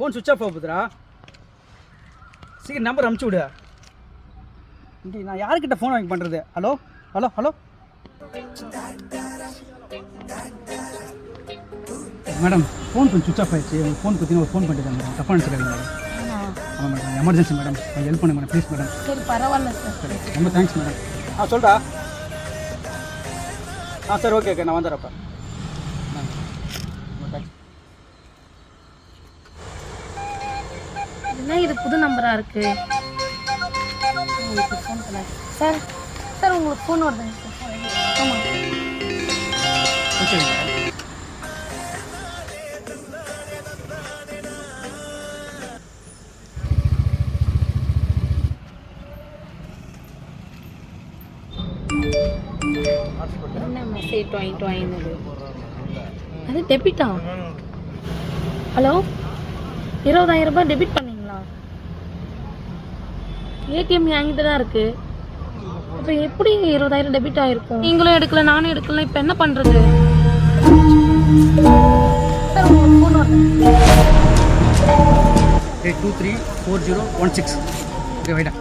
Phone சுவிட்ச் of ஆகுதுடா சீக்கிரம் number அமுச்சு விடு. இங்கே நான் யார்கிட்ட ஃபோன் வாங்கி பண்ணுறது hello hello hello madam phone கொஞ்சம் சுவிட்ச் ஆஃப் ஆயிடுச்சு. உங்களுக்கு ஃபோன் பற்றின ஒரு ஃபோன் பண்ணிட்டு மேடம் தப்பாக நினச்சிக்காதீங்க மேடம் ஆமாம் மேடம் எமர்ஜென்சி மேடம் கொஞ்சம் ஹெல்ப் பண்ணு மேடம் ப்ளீஸ் மேடம் சரி பரவாயில்ல சார் ரொம்ப தேங்க்ஸ் மேடம் ஆ சொல்டா ஆ சரி ஓகே ஓகே நான் வந்துடுறப்ப என்ன இது புது நம்பராக இருக்குது உங்களுக்கு ஃபோன் பண்ண சார் சார் உங்களுக்கு ஃபோன் வருதுங்க சார் ஆமாம் ஓகே என்ன மெசேஜ் டொயின் டொயின்னு அது டெபிட்டா ஹலோ இருபதாயிரம் ரூபாய் டெபிட் பண்ணீங்களா ஏடிஎம் என்கிட்ட தான் இருக்கு. இப்போ எப்படி இருபதாயிரம் டெபிட் ஆயிருக்கும்? நீங்களும் எடுக்கல நானும் எடுக்கல இப்போ என்ன பண்றது? Eight two three four zero one six okay வைடா.